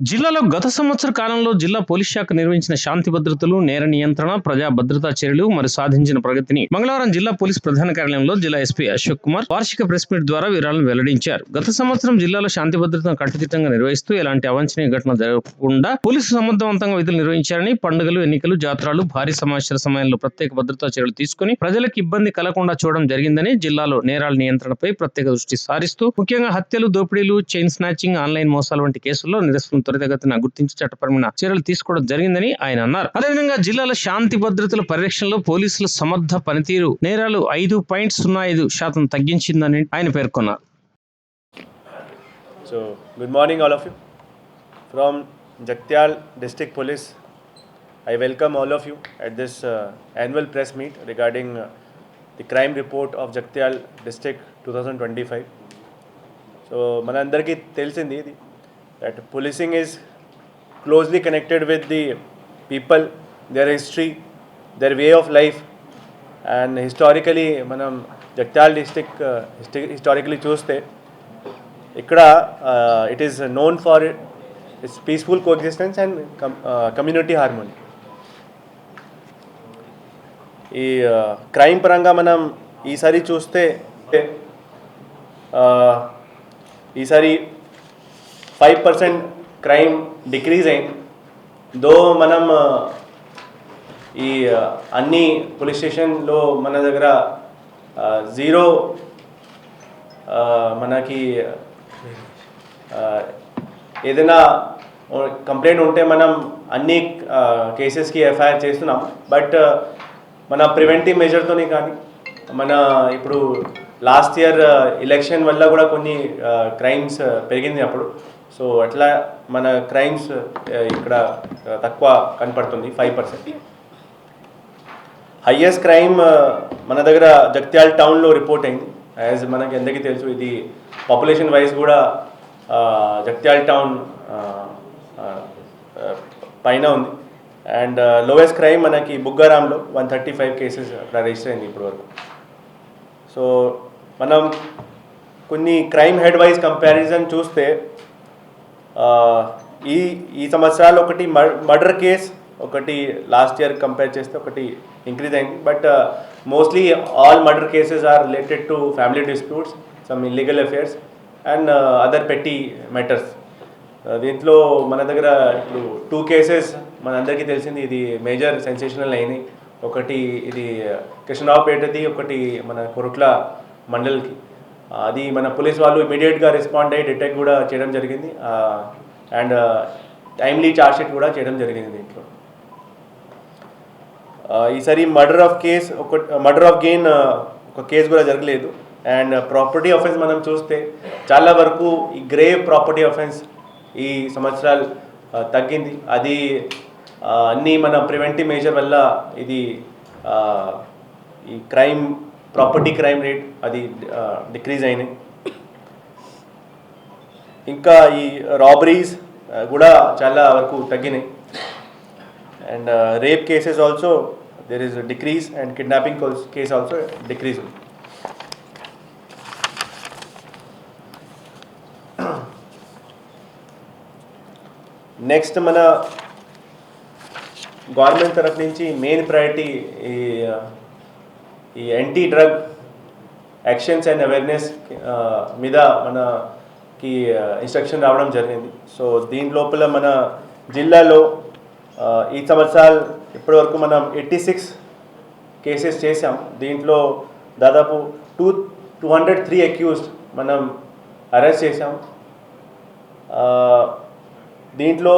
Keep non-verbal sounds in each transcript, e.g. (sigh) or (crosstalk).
జిల్లాలో గత సంవత్సర కాలంలో జిల్లా పోలీస్ శాఖ నిర్వహించిన శాంతి భద్రతలు నేర నియంత్రణ ప్రజా భద్రతా చర్యలు మరియు సాధించిన ప్రగతిని మంగళవారం జిల్లా పోలీస్ ప్రధాన కార్యాలయంలో జిల్లా ఎస్పీ అశోక్ కుమార్ వార్షిక ప్రెస్ మీట్ ద్వారా వివరాలను వెల్లడించారు. గత సంవత్సరం జిల్లాలో శాంతి భద్రతను కట్టుదిట్టంగా నిర్వహిస్తూ ఎలాంటి అవాంఛనీయ ఘటన జరగకుండా పోలీసు సమర్థవంతంగా విధులు నిర్వహించారని పండుగలు ఎన్నికలు జాతరలు భారీ సమావేశాల సమయంలో ప్రత్యేక భద్రతా చర్యలు తీసుకుని ప్రజలకు ఇబ్బంది కలగకుండా చూడడం జరిగిందని జిల్లాలో నేరాల నియంత్రణపై ప్రత్యేక దృష్టి సారిస్తూ ముఖ్యంగా హత్యలు దోపిడీలు చైన్ స్నాచింగ్ ఆన్లైన్ మోసాలు వంటి కేసుల్లో నిరసన త్వరితగతిన గుర్తించి చట్టపరమైన చర్యలు తీసుకోవడం జరిగిందని ఆయన అన్నారు. అదేవిధంగా జిల్లాల శాంతి భద్రతల పరిరక్షణలో పోలీసుల సమర్థ పనితీరు నేరాలు ఐదు పాయింట్ సున్నా ఐదు శాతం తగ్గించిందని ఆయన పేర్కొన్నారు. So good morning all of you from Jagtial district police I welcome all of you at this annual press meet regarding the crime report of Jagtial district two thousand twenty five so మనందరికీ తెలిసింది ఇది. That policing is closely connected with the people their history their way of life and historically మనం Jagtial district historically చూస్తే ఇక్కడ it is known for its peaceful coexistence and community harmony ఈ crime పరంగా మనం ఈసారి చూస్తే uh, ఈసారి ఫైవ్ పర్సెంట్ క్రైమ్ డిక్రీజ్ అయింది దో మనం ఈ uh, అన్ని పోలీస్ స్టేషన్లో మన దగ్గర uh, జీరో uh, మనకి ఏదైనా కంప్లైంట్ ఉంటే మనం అన్ని కేసెస్కి ఎఫ్ఐఆర్ చేస్తున్నాం. బట్ మన ప్రివెంటివ్ మెజర్తోనే కానీ మన ఇప్పుడు లాస్ట్ ఇయర్ ఎలక్షన్ వల్ల కూడా కొన్ని క్రైమ్స్ పెరిగింది అప్పుడు. సో అట్లా మన క్రైమ్స్ ఇక్కడ తక్కువ కనపడుతుంది ఫైవ్ పర్సెంట్ హయ్యెస్ట్ క్రైమ్ మన దగ్గర జగిత్యాల టౌన్లో రిపోర్ట్ అయింది. యాజ్ మనకి ఎందుకీ తెలుసు ఇది పాపులేషన్ వైజ్ కూడా ఆ, టౌన్ పైన ఉంది. అండ్ లోయెస్ట్ క్రైమ్ మనకి బుగ్గారాంలో వన్ థర్టీ ఫైవ్ కేసెస్ అక్కడ రిజిస్టర్ అయింది ఇప్పుడు వరకు సో మనం కొన్ని క్రైమ్ హెడ్ వైజ్ కంపారిజన్ చూస్తే ఈ ఈ సంవత్సరాలు ఒకటి మర్డర్ కేస్ ఒకటి లాస్ట్ ఇయర్ కంపేర్ చేస్తే ఒకటి ఇంక్రీజ్ అయింది. But mostly all murder cases are related to family disputes some illegal affairs and other petty matters. దీంట్లో మన దగ్గర ఇప్పుడు టూ కేసెస్ మనందరికీ తెలిసింది. ఇది మేజర్ సెన్సేషనల్ అయినాయి. ఒకటి ఇది కృష్ణరావుపేటది ఒకటి మన కొరుట్ల మండల్కి. అది మన పోలీస్ వాళ్ళు ఇమీడియట్గా రెస్పాండ్ అయ్యి డిటెక్ట్ కూడా చేయడం జరిగింది. అండ్ టైమ్లీ చార్జ్షీట్ కూడా చేయడం జరిగింది దీంట్లో. ఈసారి మర్డర్ ఆఫ్ కేస్ ఒక మర్డర్ ఆఫ్ గెయిన్ ఒక కేసు కూడా జరగలేదు. అండ్ ప్రాపర్టీ ఆఫెన్స్ మనం చూస్తే చాలా వరకు ఈ గ్రేవ్ ప్రాపర్టీ ఆఫెన్స్ ఈ సంవత్సరాలు తగ్గింది. అది అన్నీ మన ప్రివెంటివ్ మేజర్ వల్ల ఇది ఈ క్రైమ్ ప్రాపర్టీ క్రైమ్ రేట్ అది డిక్రీజ్ అయినాయి. ఇంకా ఈ రాబరీస్ కూడా చాలా వరకు తగ్గినాయి. And rape cases also there is decrease and kidnapping case also decrease next మన గవర్నమెంట్ తరఫు నుంచి మెయిన్ ప్రయారిటీ ఈ ఈ anti drug actions and awareness మీద మనకి uh, ఇన్స్ట్రక్షన్ రావడం జరిగింది. సో దీని లోపల మన జిల్లాలో uh, ఈ సంవత్సరాలు ఇప్పటివరకు మనం ఎయిటీ సిక్స్ కేసెస్ చేసాం దీంట్లో దాదాపు two two hundred three accused మనం అరెస్ట్ చేసాం uh, దీంట్లో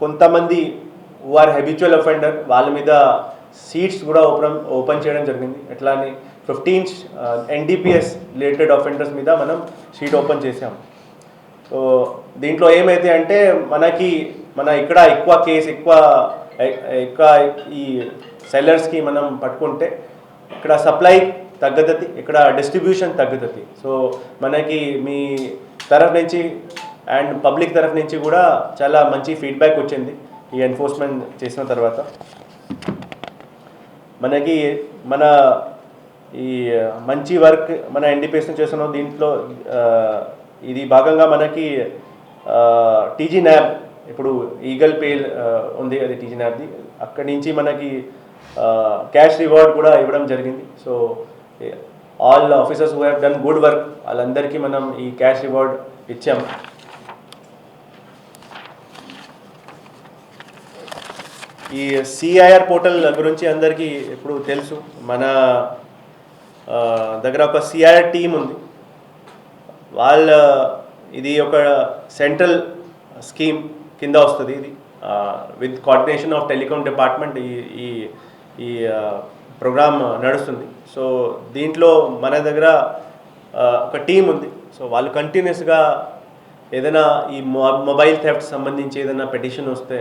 కొంతమంది ఆర్ హెబిచువల్ అఫెండర్ వాళ్ళ మీద సీట్స్ కూడా ఓపెన్ ఓపెన్ చేయడం జరిగింది. ఎట్లా అని ఫిఫ్టీన్ ఎన్డీపీఎస్ రిలేటెడ్ అఫెండర్స్ మీద మనం షీట్ ఓపెన్ చేసాం సో దీంట్లో ఏమైతే అంటే మనకి మన ఇక్కడ ఎక్కువ కేసు ఎక్కువ ఎక్కువ ఈ సెల్లర్స్కి మనం పట్టుకుంటే ఇక్కడ సప్లై తగ్గుతుంది ఇక్కడ డిస్ట్రిబ్యూషన్ తగ్గుతుంది. సో మనకి మీ తరఫు నుంచి అండ్ పబ్లిక్ తరఫు నుంచి కూడా చాలా మంచి ఫీడ్బ్యాక్ వచ్చింది ఈ ఎన్ఫోర్స్మెంట్ చేసిన తర్వాత. మనకి మన ఈ మంచి వర్క్ మన ఎన్డీపీఎస్ చేస్తున్నాం దీంట్లో ఇది భాగంగా మనకి టీజీ న్యాబ్ ఇప్పుడు ఈగల్ పే ఉంది అది టీజీ న్యాబ్ది. అక్కడి నుంచి మనకి క్యాష్ రివార్డ్ కూడా ఇవ్వడం జరిగింది. So all officers who have done good work. వాళ్ళందరికీ మనం ఈ క్యాష్ రివార్డ్ ఇచ్చాం. ఈ సిఐఆర్ పోర్టల్ గురించి అందరికీ ఇప్పుడు తెలుసు. మన దగ్గర ఒక సిఐఆర్ టీం ఉంది. వాళ్ళ ఇది ఒక సెంట్రల్ స్కీమ్ కింద వస్తుంది ఇది. With coordination of telecom department ఈ ఈ ఈ ప్రోగ్రామ్ నడుస్తుంది. సో దీంట్లో మన దగ్గర ఒక టీం ఉంది. సో వాళ్ళు కంటిన్యూస్గా ఏదైనా ఈ మొబైల్ థెఫ్ట్ సంబంధించి ఏదైనా పెటిషన్ వస్తే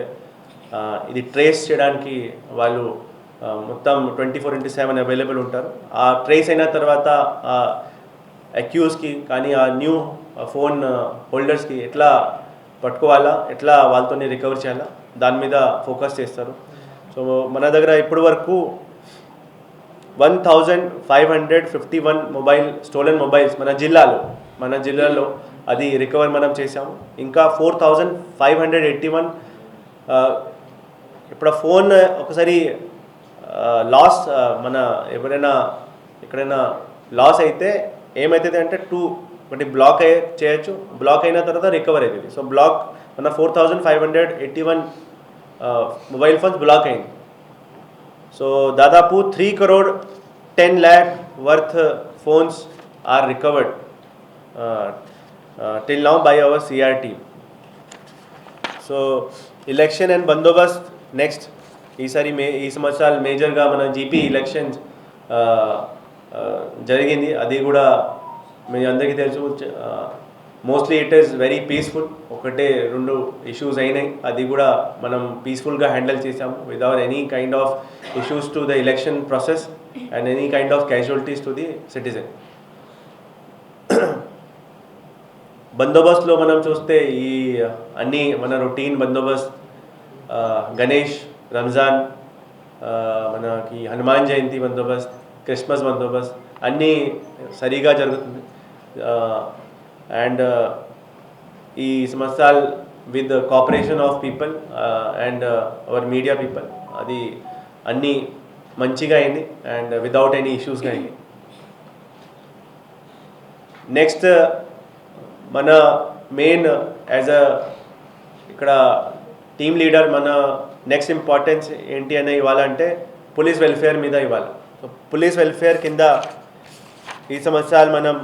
ఇది ట్రేస్ చేయడానికి వాళ్ళు మొత్తం twenty four into seven available ఉంటారు. ఆ ట్రేస్ అయిన తర్వాత ఆ అక్యూస్కి కానీ ఆ న్యూ ఫోన్ హోల్డర్స్కి ఎట్లా పట్టుకోవాలా ఎట్లా వాళ్ళతోనే రికవర్ చేయాలా దాని మీద ఫోకస్ చేస్తారు. సో మన దగ్గర ఇప్పటి వరకు one thousand five hundred fifty one mobile stolen mobiles మన జిల్లాలో మన జిల్లాలో అది రికవర్ మనం చేసాము ఇంకా four thousand five hundred eighty one ఇప్పుడు ఆ ఫోన్ ఒకసారి లాస్ మన ఎవరైనా ఎక్కడైనా లాస్ అయితే ఏమవుతుంది అంటే టూ ఒకటి బ్లాక్ అయ్యే చేయొచ్చు. బ్లాక్ అయిన తర్వాత రికవర్ అవుతుంది సో బ్లాక్ మన four thousand five hundred eighty one mobile phones block అయింది. సో దాదాపు three crore ten lakh worth phones are recovered till now by our CRT so election and Bandobast next ఈసారి May ఈ సంవత్సరాలు మేజర్గా మన GP elections జరిగింది. అది కూడా మీ అందరికీ తెలుసు. Mostly it is very peaceful ఒకటే రెండు ఇష్యూస్ అయినాయి. అది కూడా మనం పీస్ఫుల్గా హ్యాండిల్ చేసాము without any kind of issues to the election process and any kind of casualties to the citizen బందోబస్తులో మనం చూస్తే ఈ అన్ని మన రొటీన్ బందోబస్తు గణేష్ రంజాన్ మనకి హనుమాన్ జయంతి బందోబస్త్ క్రిస్మస్ బందోబస్త్ అన్నీ సరిగా జరుగుతుంది. అండ్ ఈ సంవత్సరాలు with cooperation of people and our media people. అది అన్నీ మంచిగా అయింది అండ్ వితౌట్ ఎనీ ఇష్యూస్గా అయింది. నెక్స్ట్ మన మెయిన్ యాజ్ అ ఇక్కడ టీమ్ లీడర్ మన నెక్స్ట్ ఇంపార్టెన్స్ ఏంటి అని ఇవ్వాలంటే పోలీస్ వెల్ఫేర్ మీద ఇవ్వాలి. సో పోలీస్ వెల్ఫేర్ కింద ఈ సంవత్సరాలు మనం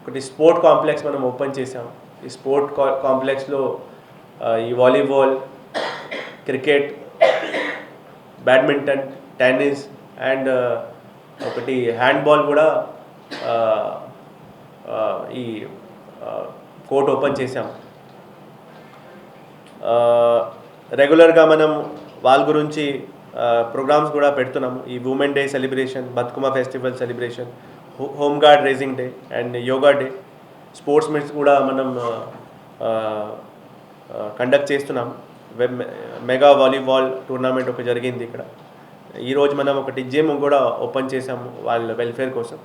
ఒకటి స్పోర్ట్ కాంప్లెక్స్ మనం ఓపెన్ చేసాం ఈ స్పోర్ట్ కా- కాంప్లెక్స్లో ఈ volleyball cricket badminton tennis and ఒకటి హ్యాండ్బాల్ కూడా ఈ కోర్ట్ ఓపెన్ చేసాం రెగ్యులర్గా మనం వాళ్ళ గురించి ప్రోగ్రామ్స్ కూడా పెడుతున్నాము. ఈ women day celebration Bathukamma festival celebration home guard raising day and yoga day sports meets కూడా మనం కండక్ట్ చేస్తున్నాం వెబ్ మెగా వాలీబాల్ టోర్నమెంట్ ఒక జరిగింది ఇక్కడ. ఈరోజు మనం ఒకటి జిమ్ కూడా ఓపెన్ చేసాము వాళ్ళ వెల్ఫేర్ కోసం.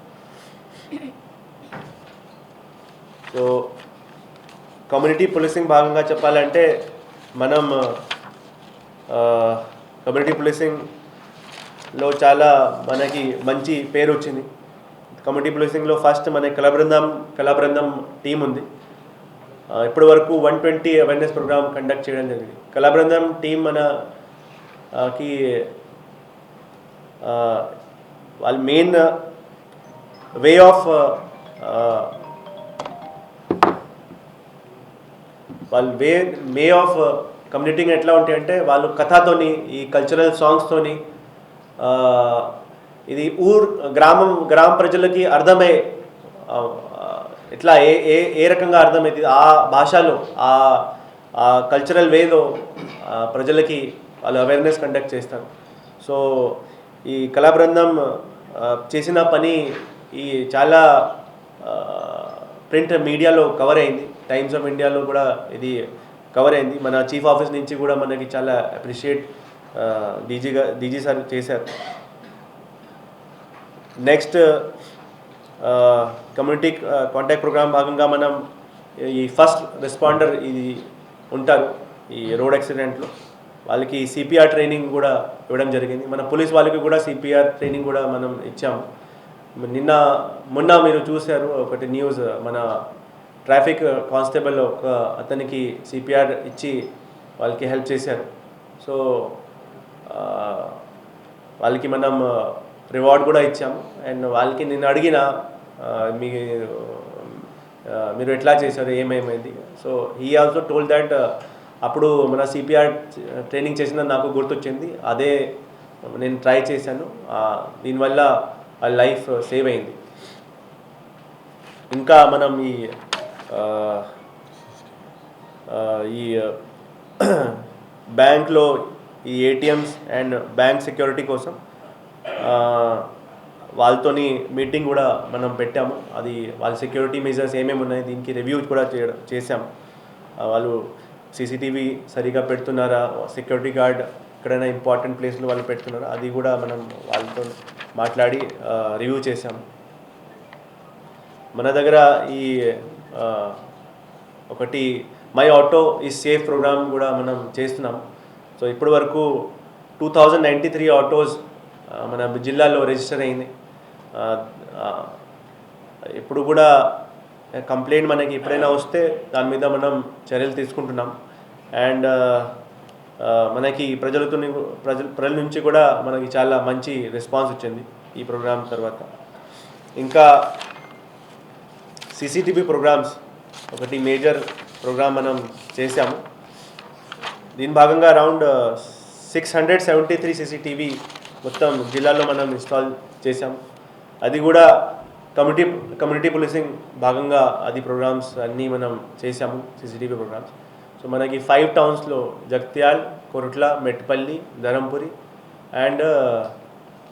సో కమ్యూనిటీ పోలీసింగ్ భాగంగా చెప్పాలంటే మనం కమ్యూనిటీ పోలీసింగ్లో చాలా మనకి మంచి పేరు వచ్చింది. కమ్యూనిటీ పోలీసింగ్లో ఫస్ట్ మన కళాబృందం కళాబృందం టీం ఉంది. Uh, ఇప్పటి వరకు one twenty awareness program conduct చేయడం జరిగింది. కళాబృందం టీం మనకి uh, uh, వాళ్ళ మెయిన్ వే ఆఫ్ వాళ్ళు వే వే ఆఫ్ uh, కమ్యూనిటింగ్ ఎట్లా ఉంటాయి అంటే వాళ్ళు కథతోని ఈ కల్చరల్ సాంగ్స్తోని ఇది ఊర్ గ్రామం గ్రామ ప్రజలకి అర్థమయ్యే ఎట్లా ఏ ఏ ఏ రకంగా అర్థమవుతుంది ఆ భాషలో ఆ ఆ కల్చరల్ వేలో ప్రజలకి వాళ్ళు అవేర్నెస్ కండక్ట్ చేస్తారు. సో ఈ కళా బృందం చేసిన పని ఈ చాలా ప్రింట్ మీడియాలో కవర్ అయింది. టైమ్స్ ఆఫ్ ఇండియాలో కూడా ఇది కవర్ అయింది. మన చీఫ్ ఆఫీస్ నుంచి కూడా మనకి చాలా అప్రిషియేట్ డీజీగా డీజీ సార్ చేశారు. నెక్స్ట్ కమ్యూనిటీ కాంటాక్ట్ ప్రోగ్రామ్ భాగంగా మనం ఈ ఫస్ట్ రెస్పాండర్ ఇది ఉంటారు ఈ రోడ్ యాక్సిడెంట్లో వాళ్ళకి సిపిఆర్ ట్రైనింగ్ కూడా ఇవ్వడం జరిగింది. మన పోలీస్ వాళ్ళకి కూడా సిపిఆర్ ట్రైనింగ్ కూడా మనం ఇచ్చాము. నిన్న మొన్న మీరు చూశారు ఒకటి న్యూస్ మన ట్రాఫిక్ కానిస్టేబుల్ ఒక అతనికి సిపిఆర్ ఇచ్చి వాళ్ళకి హెల్ప్ చేశారు. సో వాళ్ళకి మనం రివార్డ్ కూడా ఇచ్చాము. అండ్ వాళ్ళకి నేను అడిగిన మీ మీరు ఎట్లా చేశారు ఏమేమైంది? So he also told that అప్పుడు మన సిపిఆర్ ట్రైనింగ్ చేసిన నాకు గుర్తొచ్చింది. అదే నేను ట్రై చేశాను. దీనివల్ల ఆ లైఫ్ సేవ్ అయింది. ఇంకా మనం ఈ ఈ (clears throat) బ్యాంక్లో ఈ ఏటీఎంస్ అండ్ బ్యాంక్ సెక్యూరిటీ కోసం వాళ్ళతోని మీటింగ్ కూడా మనం పెట్టాము. అది వాళ్ళ సెక్యూరిటీ మెజర్స్ ఏమేమి ఉన్నాయి దీనికి రివ్యూ కూడా చేయడం చేశాము వాళ్ళు సీసీటీవీ సరిగా పెడుతున్నారా? సెక్యూరిటీ గార్డ్ ఎక్కడైనా ఇంపార్టెంట్ ప్లేస్లో వాళ్ళు పెడుతున్నారా? అది కూడా మనం వాళ్ళతో మాట్లాడి రివ్యూ చేశాము మన దగ్గర ఈ ఒకటి మై ఆటో ఈ సేఫ్ ప్రోగ్రామ్ కూడా మనం చేస్తున్నాం. సో ఇప్పటి వరకు two thousand ninety three autos మన జిల్లాలో రిజిస్టర్ అయింది. ఇప్పుడు కూడా కంప్లైంట్ మనకి ఎప్పుడైనా వస్తే దాని మీద మనం చర్యలు తీసుకుంటున్నాం. అండ్ మనకి ప్రజలతో ప్రజల ప్రజల నుంచి కూడా మనకి చాలా మంచి రెస్పాన్స్ వచ్చింది ఈ ప్రోగ్రామ్ తర్వాత. ఇంకా సీసీటీవీ ప్రోగ్రామ్స్ ఒకటి మేజర్ ప్రోగ్రామ్ మనం చేశాము. దీని భాగంగా around six hundred seventy three CCTV మొత్తం జిల్లాలో మనం ఇన్స్టాల్ చేశాము. అది కూడా కమ్యూనిటీ కమ్యూనిటీ పోలీసింగ్ భాగంగా అది ప్రోగ్రామ్స్ అన్నీ మనం చేశాము సీసీటీవీ ప్రోగ్రామ్స్ సో మనకి ఫైవ్ టౌన్స్లో జగిత్యాల్ కొరుట్ల మెట్పల్లి ధరంపురి అండ్ uh,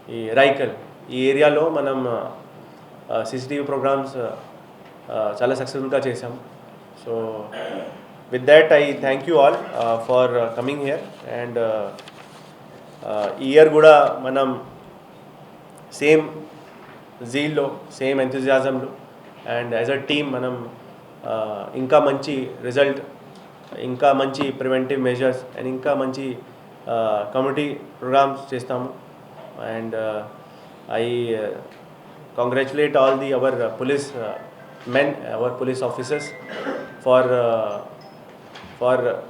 ఈ రైకల్ ఈ ఏరియాలో మనం uh, సీసీటీవీ ప్రోగ్రామ్స్ చాలా సక్సెస్ఫుల్గా చేసాం so with that I thank you all for coming here and ఈ ఇయర్ కూడా మనం సేమ్ జీల్లో సేమ్ ఎంతజాజంలో అండ్ యాజ్ అ టీమ్ మనం ఇంకా మంచి రిజల్ట్ ఇంకా మంచి ప్రివెంటివ్ మెజర్స్ అండ్ ఇంకా మంచి కమ్యూనిటీ ప్రోగ్రామ్స్ చేస్తాము. And I congratulate all the our police men, our police officers, for uh, for uh,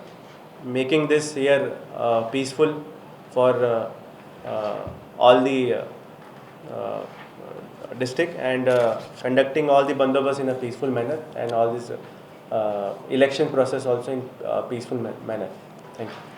making this year uh, peaceful for uh, uh, all the uh, uh, district and uh, conducting all the bandobas in a peaceful manner and all this uh, election process also in uh, peaceful ma- manner. Thank you.